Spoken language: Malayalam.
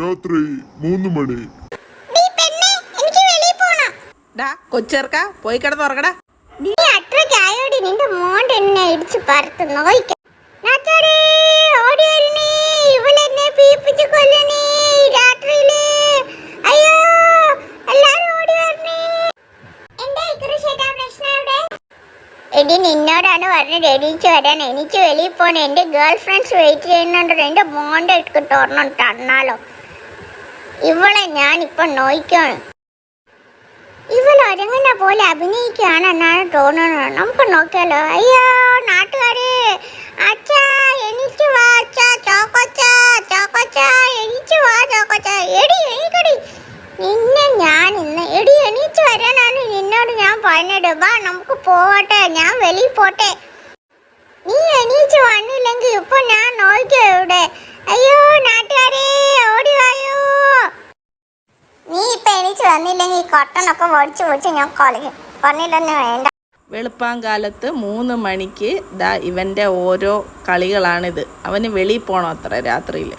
രാത്രി മൂന്ന് മണി. ഡീ കൊച്ചേർക്ക പോയി കിടന്നുറങ്ങടാ നീ നീ അത്രയ്ക്കായോടി നിന്റെ മോണ്ട് എന്നെ ഇടിച്ച് പറത്ത് നോയിക്ക. എടി നിന്നോടാണ് പറഞ്ഞത് എണീച്ച് വരാൻ. എനിക്ക് വെളിയിൽ പോണേ. എന്റെ ഗേൾ ഫ്രണ്ട്സ് വെയിറ്റ് ചെയ്യുന്നുണ്ട്. എന്റെ മോന്റെ ഇട്ട് തുറന്നു തന്നാലോ. ഇവളെ ഞാൻ ഇപ്പൊ നോയിക്കാണ്. ഇവൾ ഒരുങ്ങുന്ന പോലെ അഭിനയിക്കുകയാണ് എന്നാണ് തോന്നുന്നത്. നമുക്ക് നോക്കിയാലോ. അയ്യോ നാട്ടുകാരെ. അച്ഛാ എനിക്ക് വാ അച്ഛാ ചോക്കൊച്ച ചോക്കൊച്ച എനിക്ക് വാ ചോക്കൊച്ച. എടി എനിക്കടി നിന്നെ ഞാൻ ഇന്ന് എടി എണീച്ച് വരാനാണ് നിന്നോട് ഞാൻ പറഞ്ഞത്. വാ നമുക്ക് പോവട്ടെ. ഞാൻ വെളിയിൽ പോട്ടെ. നീ എണീച്ച് വന്നില്ലെങ്കിൽ ഇപ്പൊ ഞാൻ നോക്കിയോ ഇവിടെ അയ്യോ നാട്ടുകാരെ ഓടി വായോ നീ ഈ വന്നില്ലെങ്കിൽ കൊട്ടനൊക്കെ ഓടിച്ചു ഓടിച്ച് ഞാൻ കൊലയും പറഞ്ഞില്ലെന്ന് വേണ്ട. വെളുപ്പാങ്കാലത്ത് മൂന്ന് മണിക്ക് ദാ ഇവന്റെ ഓരോ കളികളാണിത്. അവന് വെളിയിൽ പോകണം അത്ര രാത്രിയിൽ